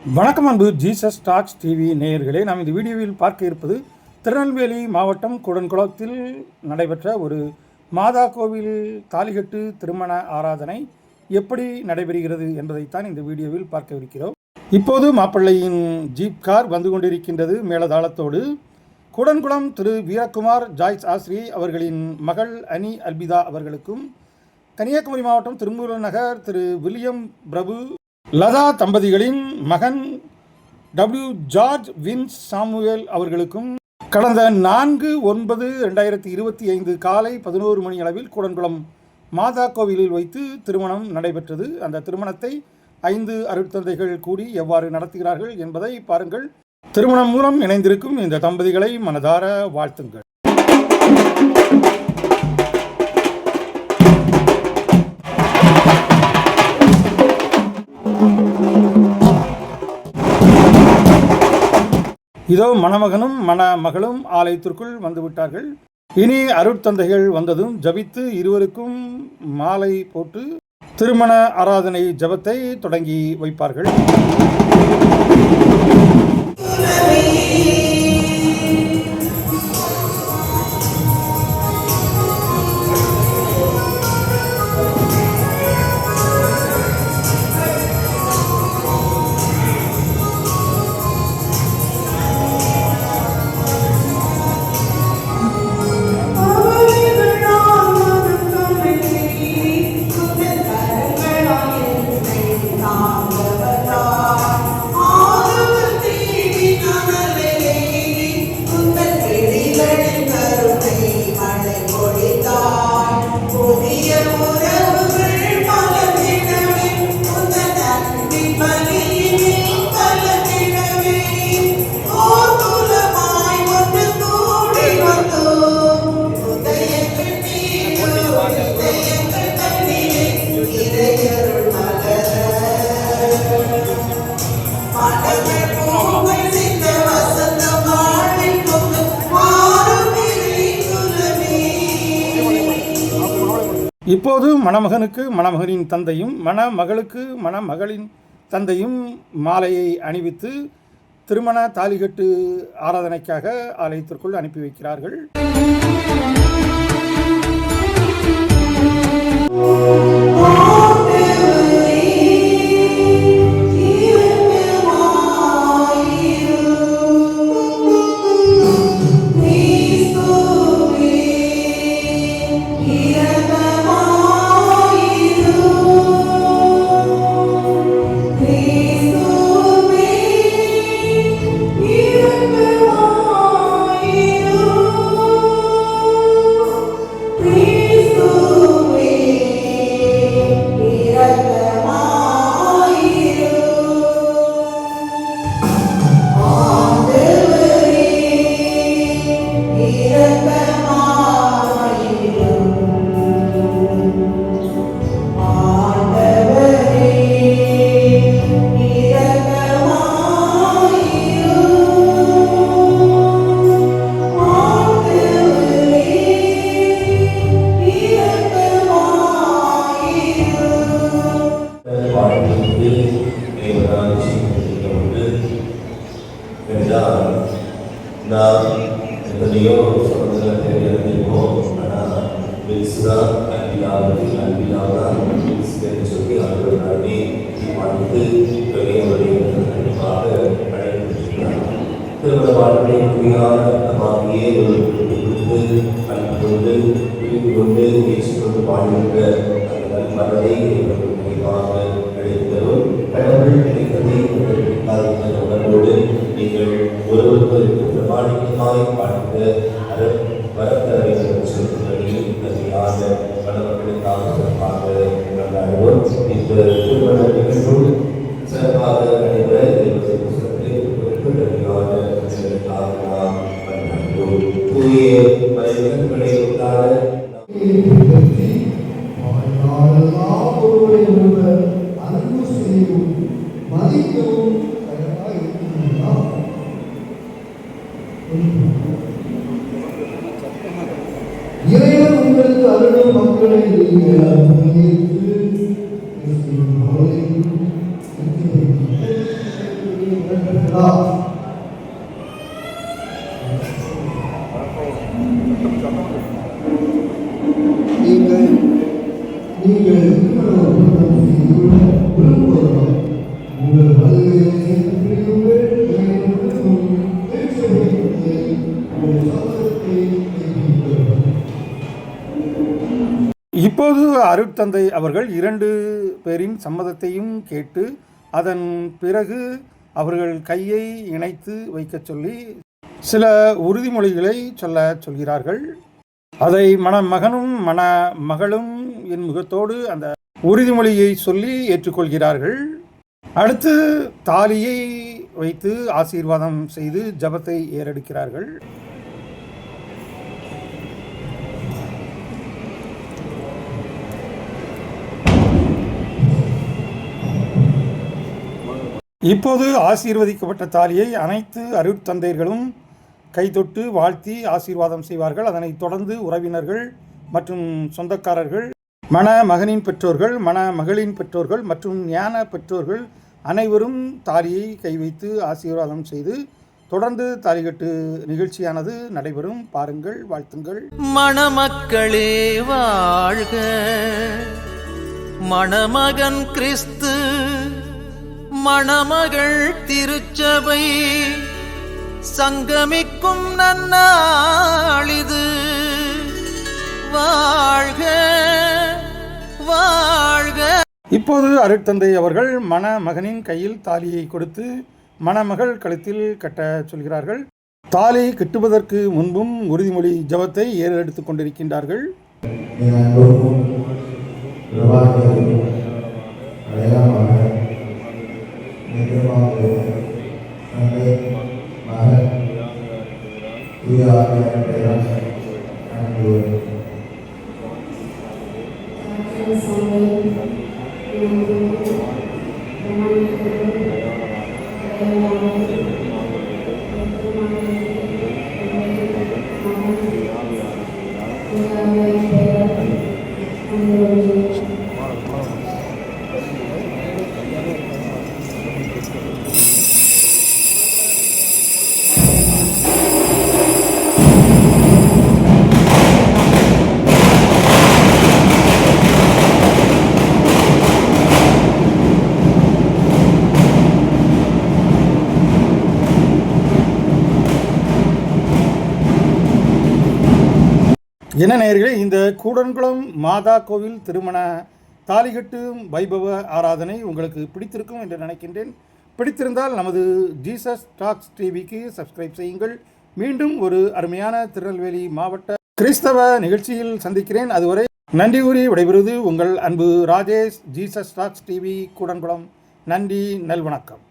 வணக்கம் அன்பு Jesus talks TV நேயர்களே நாம் இந்த வீடியோவில் பார்க்க இருப்பது திருநெல்வேலி மாவட்டம் குடன்குளத்தில் நடைபெற்ற ஒரு மாதா கோவில் தாலிகட்டு திருமண ஆராதனை எப்படி நடைபெறுகிறது என்பதைத்தான் இந்த வீடியோவில் பார்க்கவிருக்கிறோம் இப்போது மாப்பிள்ளையின் ஜீப் கார் வந்து கொண்டிருக்கின்றது மேலதாளத்தோடு. கூடன்குளம் திரு வீரகுமார் ஜாய்ஸ் ஆஸ்ரி அவர்களின் மகள் அனி அல்பிதா அவர்களுக்கும் கன்னியாகுமரி மாவட்டம் திருமூல நகர் திரு வில்லியம் பிரபு லதா தம்பதிகளின் மகன் டபிள்யூ ஜார்ஜ் வின்ஸ் சாமுவேல் அவர்களுக்கும் கடந்த நான்கு ஒன்பது ரெண்டாயிரத்தி இருபத்தி ஐந்து காலை பதினோரு மணி அளவில் கூடன்குளம் மாதா கோவிலில் வைத்து திருமணம் நடைபெற்றது. அந்த திருமணத்தை ஐந்து அருட்தந்தைகள் கூடி எவ்வாறு நடத்துகிறார்கள் என்பதை பாருங்கள். திருமணம் மூலம் இணைந்திருக்கும் இந்த தம்பதிகளை மனதார வாழ்த்துங்கள். இதோ மணமகனும் மணமகளும் ஆலயத்திற்குள் வந்துவிட்டார்கள். இனி அருட்தந்தைகள் வந்ததும் ஜபித்து இருவருக்கும் மாலை போட்டு திருமண ஆராதனை ஜபத்தை தொடங்கி வைப்பார்கள். இப்போது மணமகனுக்கு மணமகனின் தந்தையும் மணமகளுக்கு மணமகளின் தந்தையும் மாலையை அணிவித்து திருமண தாலிகட்டு ஆராதனைக்காக ஆலயத்திற்குள் அனுப்பி வைக்கிறார்கள். வில்சுதா அன்பிலாவது அன்பிலாதான் என்று சொல்லி அவர்கள் நாடி வாழ்ந்து பெரியவரை கண்டிப்பாக அழைத்திருக்கிறார் திருமண வாழ்க்கை புரியாத நமாகியே ஒரு கொடுத்து அன்பு கொண்டு பிரிவு கொண்டு ஏற்றுக்கொண்டு வாழ்கின்ற அந்த மனதை சிறப்பாக கொண்டாடுவோம் இந்த திருமண நிகழ்வு சிறப்பாக நடைபெற இருபது புத்தகத்தை நன்றியாக எங்களுக்காக நாம் கொண்டாடுவோம் தூய மனிதர்களை உண்டான வாழ்நாளெல்லாம் ஒருவரை ஒருவர் அன்பு செய்யவும் மதிக்கவும் தயாராக இருக்கிறீர்களா? இறைவன் உங்களுக்கு அருளும் மக்களை நீங்கள் நீங்கள் உங்கள் இப்போது அருட்தந்தை அவர்கள் இரண்டு பேரின் சம்மதத்தையும் கேட்டு அதன் பிறகு அவர்கள் கையை இணைத்து வைக்கச் சொல்லி சில உறுதிமொழிகளை சொல்ல சொல்கிறார்கள். அதை மணமகனும் மண மகளும் என் முகத்தோடு அந்த உறுதிமொழியை சொல்லி ஏற்றுக்கொள்கிறார்கள். அடுத்து தாலியை வைத்து ஆசீர்வாதம் செய்து ஜபத்தை ஏறெடுக்கிறார்கள். இப்போது ஆசீர்வதிக்கப்பட்ட தாலியை அனைத்து அருட்தந்தையர்களும் கைதொட்டு வாழ்த்தி ஆசீர்வாதம் செய்வார்கள். அதனைத் தொடர்ந்து உறவினர்கள் மற்றும் சொந்தக்காரர்கள் மண மகனின் பெற்றோர்கள் மண மகளின் பெற்றோர்கள் மற்றும் ஞான பெற்றோர்கள் அனைவரும் தாலியை கை வைத்து ஆசீர்வாதம் செய்து தொடர்ந்து தாலிகட்டு நிகழ்ச்சியானது நடைபெறும். பாருங்கள் வாழ்த்துங்கள். மணமக்களே வாழ்க. மணமகன் கிறிஸ்து மணமகள் திருச்சபை சங்கமிக்கும் நன்னாளிது வாழ்க வாழ்க. இப்போது அருட்தந்தை அவர்கள் மணமகனின் கையில் தாலியை கொடுத்து மணமகள் கழுத்தில் கட்ட சொல்கிறார்கள். தாலி கட்டுவதற்கு முன்பும் உறுதிமொழி ஜபத்தை ஏறெடுத்துக் கொண்டிருக்கின்றார்கள். அடையாளமாக என்ன நேர்களே இந்த கூடன்குளம் மாதா கோவில் திருமண தாலிகட்டு வைபவ ஆராதனை உங்களுக்கு பிடித்திருக்கும் என்று நினைக்கின்றேன். பிடித்திருந்தால் நமது ஜீசஸ் டாக்ஸ் டிவிக்கு சப்ஸ்கிரைப் செய்யுங்கள். மீண்டும் ஒரு அருமையான திருநெல்வேலி மாவட்ட கிறிஸ்தவ நிகழ்ச்சியில் சந்திக்கிறேன். அதுவரை நன்றி கூறி விடைபெறுவது உங்கள் அன்பு Rajesh Jesus talks TV Kudankulam. நன்றி நல்வணக்கம்.